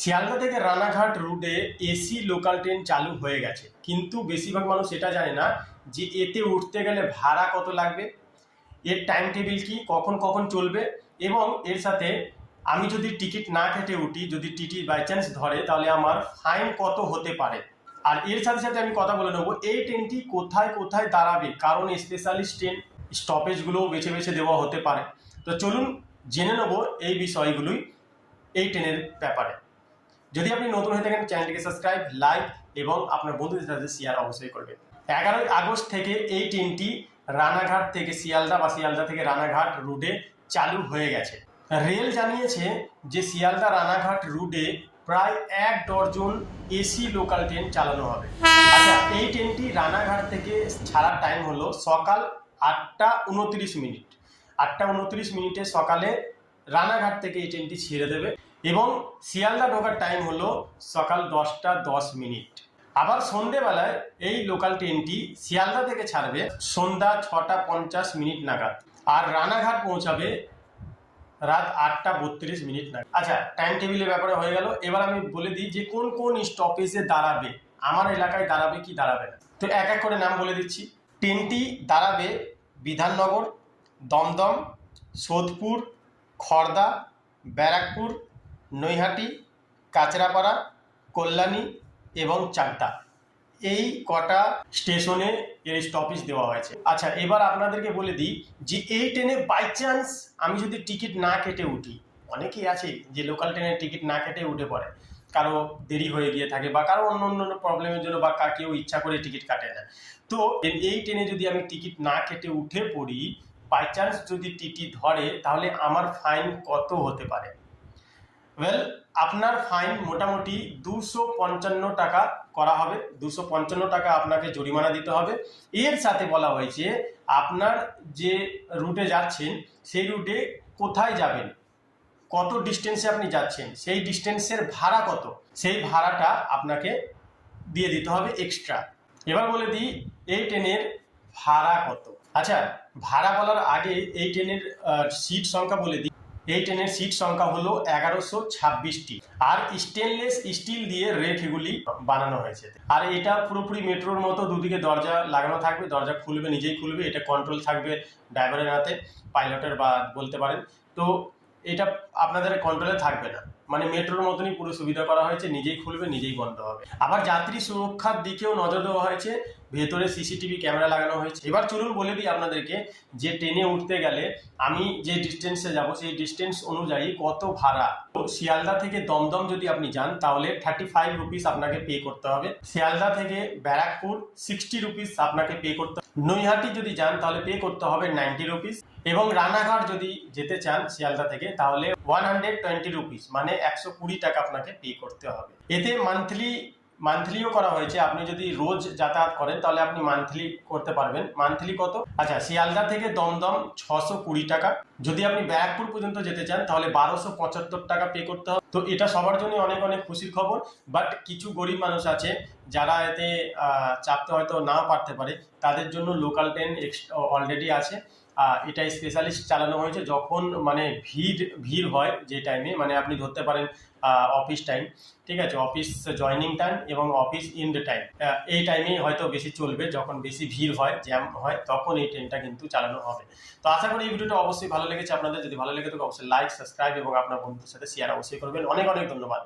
শিয়ালদা থেকে রানাঘাট রুটে AC local train চালু হয়ে গেছে। কিন্তু বেশিরভাগ মানুষ এটা জানে না যে এতে উঠতে গেলে ভাড়া কত লাগবে, এর টাইম টেবিল কি, কখন কখন চলবে এবং এর সাথে আমি যদি টিকিট না কেটে উঠি, যদি টিটি বাই চান্স ধরে, তাহলে আমার ফাইন কত হতে পারে। আর এর সাথে সাথে আমি কথা বলে নেব, এই ট্রেনটি কোথায় কোথায় দাঁড়াবে, কারণ স্পেশালিস্ট ট্রেন স্টপেজগুলোও বেছে বেছে দেওয়া হতে পারে। তো চলুন জেনে নেব এই বিষয়গুলোই, এই ট্রেনের ব্যাপারে। যদি আপনি নতুন হয়ে থাকেন, চ্যানেলটিকে সাবস্ক্রাইব লাইক এবং আপনার বন্ধুদের সাথে শেয়ার অবশ্যই করবেন। এগারোই আগস্ট থেকে এই ট্রেনটি রানাঘাট থেকে শিয়ালদা বা শিয়ালদা থেকে রানাঘাট রুটে চালু হয়ে গেছে। রেল জানিয়েছে যে শিয়ালদা রানাঘাট রুটে প্রায় এক ডজন এসি লোকাল ট্রেন চালানো হবে। আচ্ছা এই ট্রেনটি রানাঘাট থেকে ছাড়ার টাইম হলো সকাল আটটা উনত্রিশ মিনিট। আটটা উনত্রিশ মিনিটে সকালে রানাঘাট থেকে এই ট্রেনটি ছেড়ে দেবে। এবং শিয়ালদা ঢোকার টাইম হলো সকাল দশটা দশ মিনিট। আবার সন্ধেবেলায় এই লোকাল ট্রেনটি শিয়ালদা থেকে ছাড়বে সন্ধ্যা ছটা পঞ্চাশ মিনিট নাগাদ আর রানাঘাট পৌঁছাবে রাত আটটা বত্রিশ মিনিট নাগাদ। আচ্ছা টাইম টেবিলের ব্যাপারে হয়ে গেল। এবার আমি বলে দিই যে কোন কোন স্টপেজে দাঁড়াবে, আমার এলাকায় দাঁড়াবে কি দাঁড়াবে না। তো এক এক করে নাম বলে দিচ্ছি। ট্রেনটি দাঁড়াবে বিধাননগর, দমদম, সোদপুর খড়দা ব্যারাকপুর নৈহাটি, কাচরাপাড়া, কল্যাণী এবং চাকদা। এই কটা স্টেশনে এর স্টপেজ দেওয়া হয়েছে। আচ্ছা এবার আপনাদেরকে বলে দিই যে এই ট্রেনে বাই চান্স আমি যদি টিকিট না কেটে উঠি, অনেকেই আছে যে লোকাল ট্রেনের টিকিট না কেটে উঠে পড়ে। কারও দেরি হয়ে গিয়ে থাকে বা কারও অন্য অন্য প্রবলেমের জন্য বা কেউ ইচ্ছা করে টিকিট কাটে না। তো এই ট্রেনে যদি আমি টিকিট না কেটে উঠে পড়ি বাই চান্স যদি টিটি ধরে, তাহলে আমার ফাইন কত হতে পারে? ওয়েল আপনার ফাইন মোটামুটি দুশো পঞ্চান্ন টাকা করা হবে। দুশো পঞ্চান্ন টাকা আপনাকে জরিমানা দিতে হবে। এর সাথে বলা হয়েছে, আপনার যে রুটে যাচ্ছেন, সেই রুটে কোথায় যাবেন? কত ডিস্টেন্সে আপনি যাচ্ছেন? সেই ডিস্টেন্সের ভাড়া কত? সেই ভাড়াটা আপনাকে দিয়ে দিতে হবে এক্সট্রা এবার বলে দিই, এই ট্রেনের ভাড়া কত? আচ্ছা ভাড়া বলার আগে এই ট্রেনের সিট সংখ্যা বলে দিই। এই ট্রেনের সিট সংখ্যা হলো এগারোশো ছাব্বিশটি। আর স্টেনলেস স্টিল দিয়ে রেক এগুলি বানানো হয়েছে। আর এটা পুরোপুরি মেট্রোর মতো দুদিকে দরজা লাগানো থাকবে। দরজা খুলবে, নিজেই খুলবে, এটা কন্ট্রোল থাকবে ড্রাইভারের হাতে পাইলটের বা বলতে পারেন। তো এটা আপনাদের কন্ট্রোলে থাকবে না। মানে মেট্রোর মতনই পুরো সুবিধা করা হয়েছে, নিজেই খুলবে, নিজেই বন্ধ হবে। আবার যাত্রী সুরক্ষার দিকেও নজর দেওয়া হয়েছে, ভেতরে সিসিটিভি ক্যামেরা লাগানো হয়েছে। এবার চলুন বলে দিই আপনাদেরকে যে ট্রেনে উঠতে গেলে আমি যে ডিস্টেন্সে যাব, সেই ডিস্টেন্স অনুযায়ী কত ভাড়া? তো শিয়ালদা থেকে দমদম যদি আপনি যান, তাহলে থার্টি ফাইভ রুপিস আপনাকে পে করতে হবে। শিয়ালদা থেকে ব্যারাকপুর সিক্সটি রুপিস আপনাকে পে করতে হবে নৈহাটি যদি যান, তাহলে পে করতে হবে নাইনটি রুপিস এবং রানাঘাট যদি যেতে চান শিয়ালদা থেকে, তাহলে ওয়ান হান্ড্রেড টোয়েন্টি রুপিস মানে একশো কুড়ি টাকা আপনাকে পে করতে হবে। এতে মান্থলি মান্থলিও করা হয়েছে। আপনি যদি রোজ যাতায়াত করেন, তাহলে আপনি মান্থলি করতে পারবেন। মান্থলি কত? আচ্ছা শিয়ালদা থেকে দমদম ছশো কুড়ি টাকা। যদি আপনি ব্যারাকপুর পর্যন্ত যেতে চান, তাহলে বারোশো পঁচাত্তর টাকা পে করতে হবে। তো এটা সবার জন্য অনেক অনেক খুশির খবর বাট কিছু গরিব মানুষ আছে যারা এতে চাপতে হয়তো নাও পারতে পারে, তাদের জন্য লোকাল ট্রেন অলরেডি আছে। এটা স্পেশালিস্ট চালানো হয়েছে যখন মানে ভিড় ভিড় হয় যে টাইমে মানে আপনি ধরতে পারেন অফিস টাইম ঠিক আছে? অফিস জয়নিং টাইম এবং অফিস ইন দ্য টাইম এই টাইমেই হয়তো বেশি চলবে, যখন বেশি ভিড় হয় জ্যাম হয়, তখন এই ট্রেনটা কিন্তু চালানো হবে। তো আশা করি এই ভিডিওটা অবশ্যই ভালো লেগেছে আপনাদের। যদি ভালো লেগে থাকে, অবশ্যই লাইক সাবস্ক্রাইব এবং আপনার বন্ধুদের সাথে শেয়ার অবশ্যই করবেন। অনেক অনেক ধন্যবাদ।